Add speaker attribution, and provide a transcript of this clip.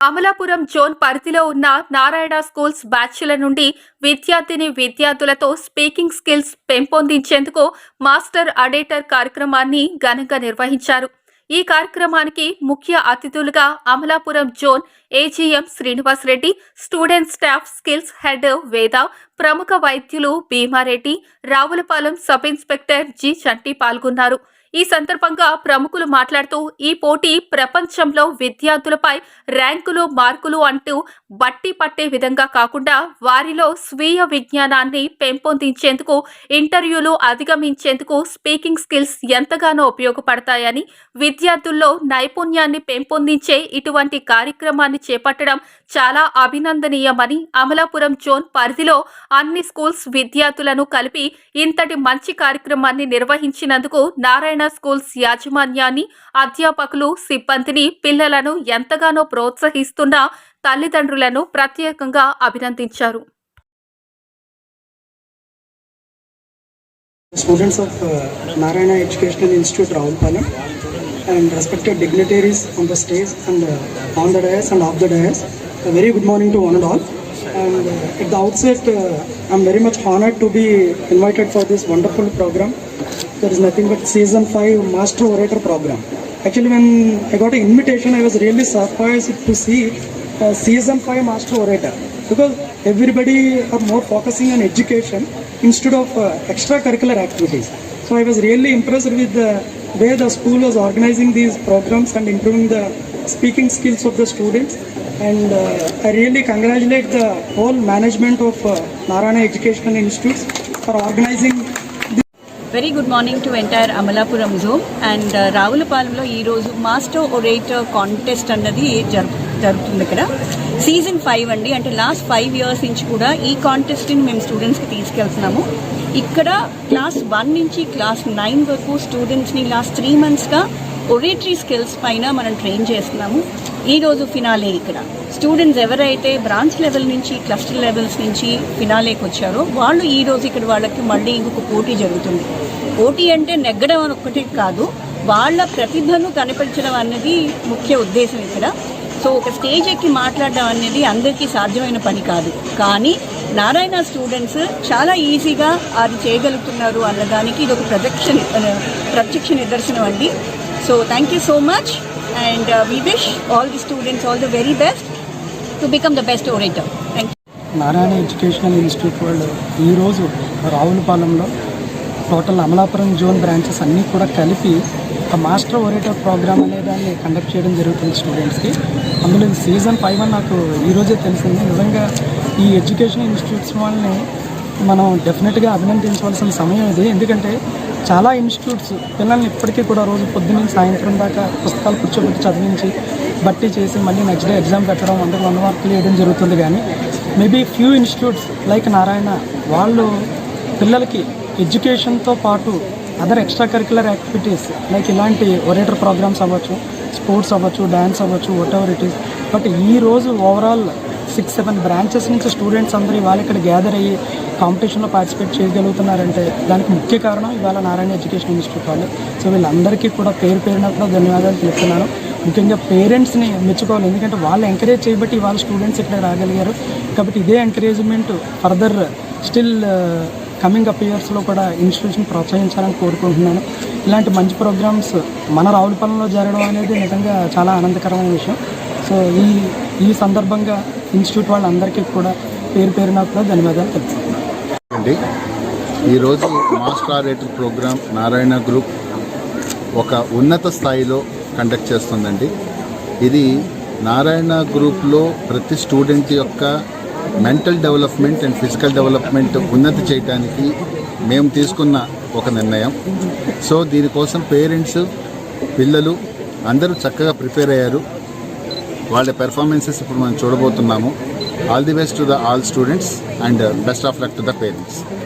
Speaker 1: Amalapuram zone పరిధిలో ఉన్న Narayana schools బ్యాచ్ల నుండి విద్యార్థిని విద్యార్థులతో స్పీకింగ్ స్కిల్స్ పెంపొందించేందుకు మాస్టర్ అడేటర్ కార్యక్రమాన్ని ఘనంగా నిర్వహించారు. ఈ కార్యక్రమానికి ముఖ్య అతిథులుగా Amalapuram zone AGM Srinivas Reddy student staff skills head Veda ప్రముఖ వైద్యులు Bhimareddy Ravulapalem sub inspector G Chanti పాల్గొన్నారు. ఈ సందర్భంగా ప్రముఖులు మాట్లాడుతూ ఈ పోటీ ప్రపంచంలో విద్యార్థులపై ర్యాంకులు మార్కులు అంటూ బట్టి పట్టే విధంగా కాకుండా వారిలో స్వీయ విజ్ఞానాన్ని పెంపొందించేందుకు ఇంటర్వ్యూలు అధిగమించేందుకు స్పీకింగ్ స్కిల్స్ ఎంతగానో ఉపయోగపడతాయని విద్యార్థుల్లో నైపుణ్యాన్ని పెంపొందించే ఇటువంటి కార్యక్రమాన్ని చేపట్టడం చాలా అభినందనీయమని అమలాపురం జోన్ పరిధిలో అన్ని స్కూల్స్ విద్యార్థులను కలిపి ఇంతటి మంచి కార్యక్రమాన్ని నిర్వహించినందుకు నారాయణ నారాయణ స్కూల్స్ యాజమాన్యాన్ని అధ్యాపకులు సిబ్బందిని పిల్లలను ఎంతగానో ప్రోత్సహిస్తున్న తల్లిదండ్రులను ప్రత్యేకంగా అభినందించారు.
Speaker 2: Students of Narayana educational institute Ravulapalem and respected dignitaries on the stage and on the dais and of the dais very good morning to one and all and it the outset I'm very much honoured to be invited for this wonderful program There is nothing but season 5 Master Orator program. Actually, when I got an invitation, I was really surprised to see uh, season 5 Master Orator because everybody are more focusing on education instead of uh, extracurricular activities. So I was really impressed with the way the school was organizing these programs and improving the speaking skills of the students. And uh, I really congratulate the whole management of uh, Educational Institutes for organizing
Speaker 3: very good morning to entire Amalapuram zone and రావులపాలెంలో ఈరోజు master orator contest అన్నది జరుపు జరుగుతుంది ఇక్కడ. Season five అండి. అంటే last five years నుంచి కూడా ఈ కాంటెస్ట్ని మేము స్టూడెంట్స్కి తీసుకెళ్తున్నాము. ఇక్కడ క్లాస్ వన్ నుంచి క్లాస్ నైన్ వరకు స్టూడెంట్స్ని లాస్ట్ త్రీ మంత్స్గా ఒరేటరీ స్కిల్స్ పైన మనం ట్రైన్ చేస్తున్నాము. ఈ రోజు ఫినాలే ఇక్కడ. స్టూడెంట్స్ ఎవరైతే బ్రాంచ్ లెవెల్ నుంచి క్లస్టర్ లెవెల్స్ నుంచి ఫినాలేకి వచ్చారో వాళ్ళు ఈ రోజు ఇక్కడ వాళ్ళకి మళ్ళీ ఇంకొక పోటీ జరుగుతుంది. పోటీ అంటే నెగ్గడం అని ఒక్కటే కాదు వాళ్ళ ప్రతిభను కనిపించడం అనేది ముఖ్య ఉద్దేశం ఇక్కడ. సో ఒక స్టేజ్ ఎక్కి మాట్లాడడం అనేది అందరికీ సాధ్యమైన పని కాదు. కానీ నారాయణ స్టూడెంట్స్ చాలా ఈజీగా అది చేయగలుగుతున్నారు అన్నదానికి ఇది ఒక ప్రత్యక్ష ప్రత్యక్ష నిదర్శనం అండి. So thank you so much. And we wish all the students all the very best to become the best orator thank you
Speaker 2: Narayana educational institute వాళ్ళు ఈరోజు రావులపాలెంలో టోటల్ అమలాపురం జోన్ బ్రాంచెస్ అన్నీ కూడా కలిపి ఒక మాస్టర్ ఓరేటర్ ప్రోగ్రామ్ అనే దాన్ని conduct చేయడం జరుగుతుంది స్టూడెంట్స్కి అందులో సీజన్ ఫైవ్ అని నాకు ఈరోజే తెలిసింది. నిజంగా ఈ ఎడ్యుకేషన్ ఇన్స్టిట్యూట్స్ వాళ్ళని మనం డెఫినెట్గా అభినందించవలసిన సమయం ఇది. ఎందుకంటే చాలా ఇన్స్టిట్యూట్స్ పిల్లల్ని ఇప్పటికీ కూడా రోజు పొద్దున్న సాయంత్రం దాకా పుస్తకాలు కూర్చోబెట్టి చదివించి బట్టి చేసి మళ్ళీ నెక్స్ట్ డే ఎగ్జామ్ పెట్టడం అందుకు వన్ మార్కులు వేయడం జరుగుతుంది. కానీ maybe few institutes like Narayana వాళ్ళు పిల్లలకి ఎడ్యుకేషన్తో పాటు other extra curricular activities like ఇలాంటి ఒరేటర్ ప్రోగ్రామ్స్ అవ్వచ్చు స్పోర్ట్స్ అవ్వచ్చు డ్యాన్స్ అవ్వచ్చు whatever it is but ఈ రోజు ఓవరాల్ సిక్స్ సెవెన్ బ్రాంచెస్ నుంచి స్టూడెంట్స్ అందరూ వాళ్ళు ఇక్కడ గ్యాదర్ అయ్యి కాంపిటీషన్లో పార్టిసిపేట్ చేయగలుగుతున్నారంటే దానికి ముఖ్య కారణం ఇవాళ నారాయణ ఎడ్యుకేషన్ ఇన్స్టిట్యూట్ వాళ్ళు. సో వీళ్ళందరికీ కూడా పేరు పేరున కూడా ధన్యవాదాలు చెప్తున్నాను ముఖ్యంగా పేరెంట్స్ని మెచ్చుకోవాలి. ఎందుకంటే వాళ్ళు ఎంకరేజ్ చేయబట్టి వాళ్ళ స్టూడెంట్స్ ఇక్కడ రాగలిగారు. కాబట్టి ఇదే encouragement further still coming up ఇయర్స్లో కూడా ఇన్స్టిట్యూషన్ ప్రోత్సహించాలని కోరుకుంటున్నాను. ఇలాంటి మంచి ప్రోగ్రామ్స్ మన రావులపాలెంలో జరగడం అనేది నిజంగా చాలా ఆనందకరమైన విషయం. సో ఈ ఈ సందర్భంగా ఇన్స్టిట్యూట్ వాళ్ళందరికీ కూడా పేరు పేరున కూడా ధన్యవాదాలు తెలుపుతున్నాను.
Speaker 4: అండి. ఈరోజు master orator program Narayana group ఒక ఉన్నత స్థాయిలో కండక్ట్ చేస్తుందండి. ఇది నారాయణ గ్రూప్లో ప్రతి స్టూడెంట్ యొక్క mental development and physical development ఉన్నతి చేయడానికి మేము తీసుకున్న ఒక నిర్ణయం. సో దీనికోసం పేరెంట్స్ పిల్లలు అందరూ చక్కగా ప్రిపేర్ అయ్యారు. వాళ్ళ పెర్ఫార్మెన్సెస్ ఇప్పుడు మనం చూడబోతున్నాము. All the best to the all students and uh, best of luck to the parents.